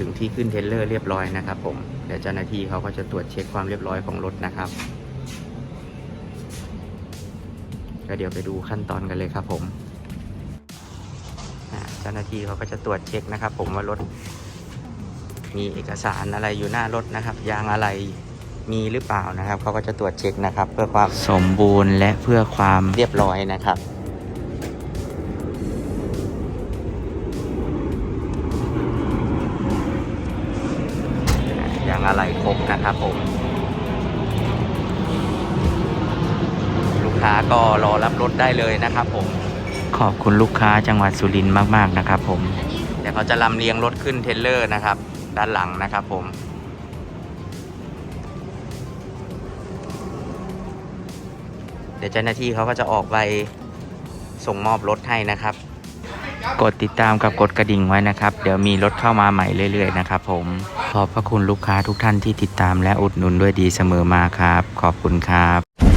ถึงที่ขึ้นเทรลเลอร์เรียบร้อยนะครับผมเดี๋ยวเจ้าหน้าที่เขาก็จะตรวจเช็คความเรียบร้อยของรถนะครับก็เดี๋ยวไปดูขั้นตอนกันเลยครับผมอ่าเจ้าหน้าที่เขาก็จะตรวจเช็คนะครับ ผมว่ารถมีเอกสารอะไรอยู่หน้ารถนะครับ ยางอะไรมีหรือเปล่านะครับเขาก็จะตรวจเช็คนะครับ เพื่อความสมบูรณ์และเพื่อความเรียบร้อยนะครับางอะไรครบนะครับผม ลูกค้าก็รอรับรถได้เลยนะครับผม ขอบคุณลูกค้าจังหวัดสุรินทร์มากๆนะครับผม เดี๋ยวเขาจะลำเลียงรถขึ้นเทรลเลอร์นะครับ ด้านหลังนะครับผมเดี๋ยวเจ้าหน้าที่เขาก็จะออกไปส่งมอบรถให้นะครับ กดติดตามกับกดกระดิ่งไว้นะครับ เดี๋ยวมีรถเข้ามาใหม่เรื่อย ๆ นะครับผม ขอบพระคุณลูกค้าทุกท่านที่ติดตามและอุดหนุนด้วยดีเสมอมาครับ ขอบคุณครับ